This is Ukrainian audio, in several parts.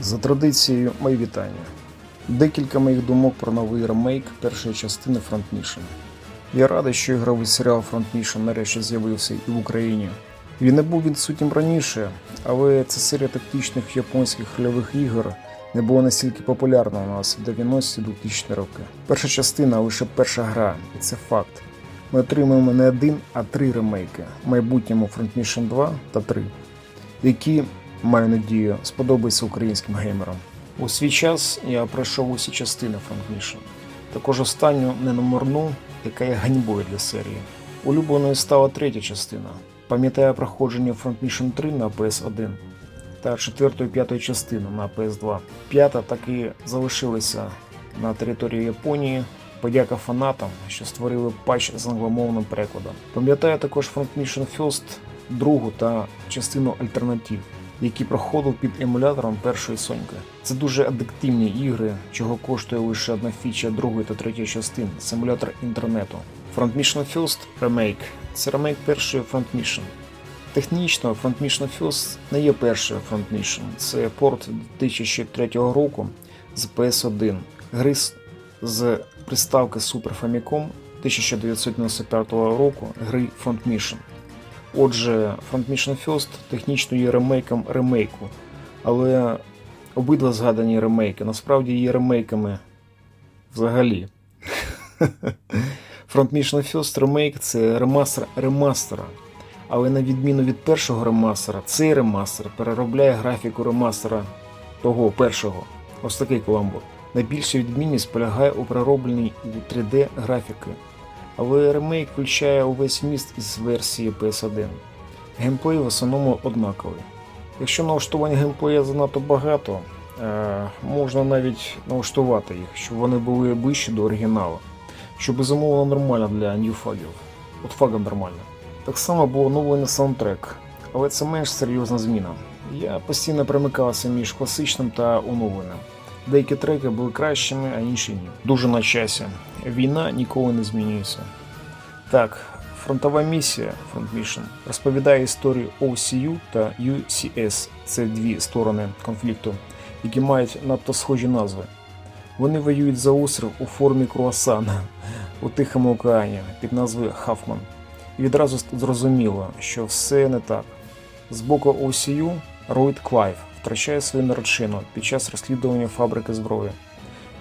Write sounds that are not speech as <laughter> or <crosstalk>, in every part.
За традицією, мої вітання. Декілька моїх думок про новий ремейк першої частини Front Mission. Я радий, що ігровий серіал Front Mission нарешті з'явився і в Україні. Він не був відсутнім раніше, але ця серія тактичних японських рольових ігор не була настільки популярна у нас в 90-2000 роки. Перша частина лише перша гра, і це факт. Ми отримуємо не один, а три ремейки в майбутньому Front Mission 2 та 3, які, маю надію, сподобаються українським геймерам. У свій час я пройшов усі частини Mission, також останню неномерну, яка є ганьбою для серії. Улюбленою стала третя частина. Пам'ятаю проходження Front Mission 3 на PS1 та четвертої п'ятої частину на PS2. П'ята таки залишилася на території Японії. Подяка фанатам, що створили патч з англомовним перекладом. Пам'ятаю також Front Mission First, другу та частину альтернатив, які проходив під емулятором першої соньки. Це дуже адиктивні ігри, чого коштує лише одна фіча другої та третьої частин симулятор інтернету. Front Mission First Remake – це ремейк першої Front Mission. Технічно Front Mission First не є першою Front Mission. Це порт 2003 року з PS1. Гри з- приставки Super Famicom 1995 року гри Front Mission. Отже, Front Mission First технічно є ремейком ремейку, але обидва згадані ремейки насправді є ремейками взагалі. <laughs> Front Mission First Remake це ремастер ремастера. Але на відміну від першого ремастера, цей ремастер переробляє графіку ремастера того першого. Ось такий каламбур. Найбільша відмінність полягає у переробленій у 3D графіки. Але ремейк включає увесь міст із версії PS1. Геймплей в основному однаковий. Якщо налаштування геймплея занадто багато, е, можна навіть налаштувати їх, щоб вони були ближче до оригіналу, що безумовно нормально для ньюфагів. От фагам нормально. Так само був оновлений саундтрек, але це менш серйозна зміна. Я постійно перемикався між класичним та оновленим. Деякі треки були кращими, а інші ні. Дуже на часі. Війна ніколи не змінюється. Так, фронтова місія Front Mission розповідає історію OCU та UCS. Це дві сторони конфлікту, які мають надто схожі назви. Вони воюють за острів у формі круасана у Тихому океані під назвою Хафман. І відразу зрозуміло, що все не так. З боку OCU Ройд Клайв втрачає свою наречену під час розслідування фабрики зброї.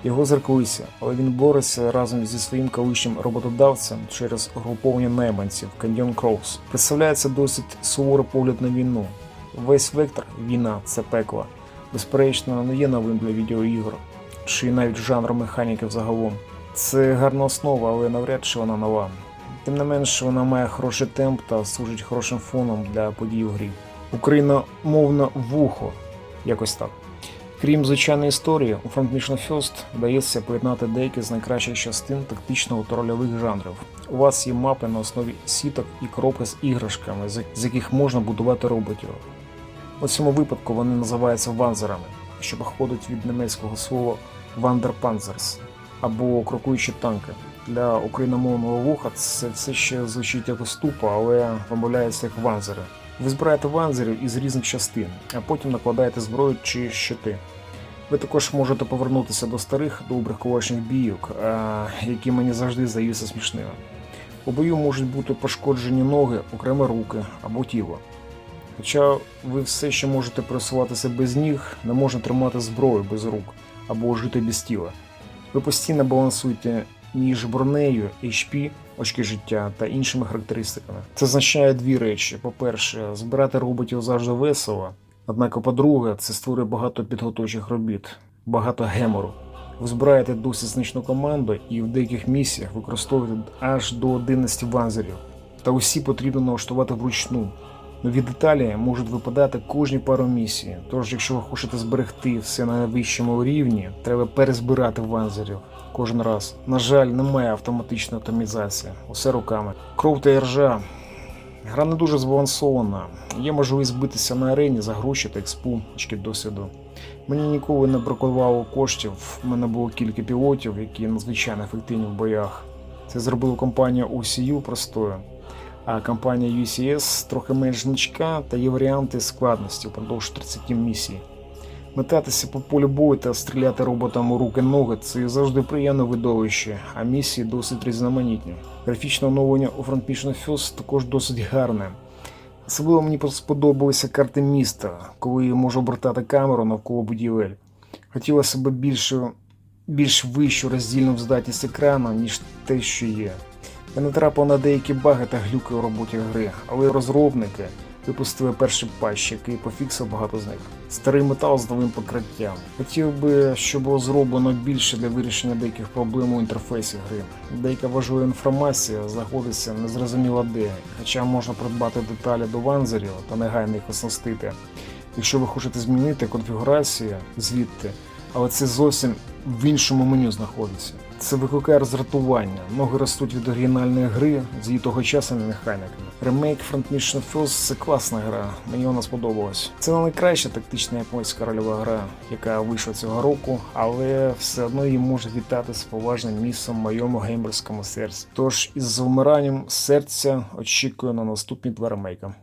Його зреклися, але він бореться разом зі своїм колишнім роботодавцем через угруповання найманців Canyon Crows. Представляється досить суворий погляд на війну. Весь вектор війна це пекло. Безперечно, не є новим для відеоігор, чи навіть жанру механіків загалом. Це гарна основа, але навряд чи вона нова. Тим не менш, вона має хороший темп та служить хорошим фоном для подій у грі. Україна Україномовне вухо, якось так. Крім звичайної історії, у Front Mission First вдається поєднати деякі з найкращих частин тактичного та рольових жанрів. У вас є мапи на основі сіток і коробки з іграшками, з яких можна будувати роботів. У цьому випадку вони називаються ванзерами, що походить від німецького слова Wanderpanzers або крокуючі танки. Для україномовного вуха це все ще звучить якось тупо, але вимовляється як ванзери. Ви збираєте ванзерів із різних частин, а потім накладаєте зброю чи щити. Ви також можете повернутися до старих добрих кулачних бійок, які мені завжди здаються смішними. У бою можуть бути пошкоджені ноги, окремо руки або тіло. Хоча ви все ще можете пересуватися без ніг, не можна тримати зброю без рук або жити без тіла. Ви постійно балансуєте між бронею, HP, очки життя та іншими характеристиками. Це означає дві речі: по-перше, збирати роботів завжди весело. Однак, по-друге, це створює багато підготовчих робіт, багато гемору. Ви збираєте досить значну команду і в деяких місіях використовуєте аж до 11 ванзерів. Та усі потрібно налаштувати вручну. Нові деталі можуть випадати кожні пару місій. Тож, якщо ви хочете зберегти все на найвищому рівні, треба перезбирати ванзерів кожен раз. На жаль, немає автоматичної оптимізації, усе руками. Кров та іржа. Гра не дуже збалансована. Є можливість збитися на арені за гроші та експу, очки досвіду. Мені ніколи не бракувало коштів. У мене було кілька пілотів, які надзвичайно ефективні в боях. Це зробила компанія OCU простою. А компанія UCS трохи менш значка та є варіанти складності впродовж 30 місій. Метатися по полю бою та стріляти роботам у руки-ноги це завжди приємне видовище, а місії досить різноманітні. Графічне оновлення у Front Mission First також досить гарне. Особливо мені сподобалися карти міста, коли можу обертати камеру навколо будівель. Хотілося б більш вищу роздільну здатність екрану, ніж те, що є. Я натрапив на деякі баги та глюки у роботі гри, але розробники випустили перший патч, який пофіксив багато з них. Старий метал з новим покриттям. Хотів би, щоб було зроблено більше для вирішення деяких проблем у інтерфейсі гри. Деяка важлива інформація знаходиться незрозуміло де, хоча можна придбати деталі до ванзерів та негайно їх оснастити. Якщо ви хочете змінити конфігурацію звідти, але це зовсім в іншому меню знаходиться. Це викликає роздратування. Ноги ростуть від оригінальної гри з її тогочасними механіками. Ремейк Front Mission First це класна гра, мені вона сподобалась. Це не найкраща тактична японська рольова гра, яка вийшла цього року, але все одно її може вітати з поважним місцем в моєму геймерському серці. Тож із завмиранням серця очікую на наступні два ремейка.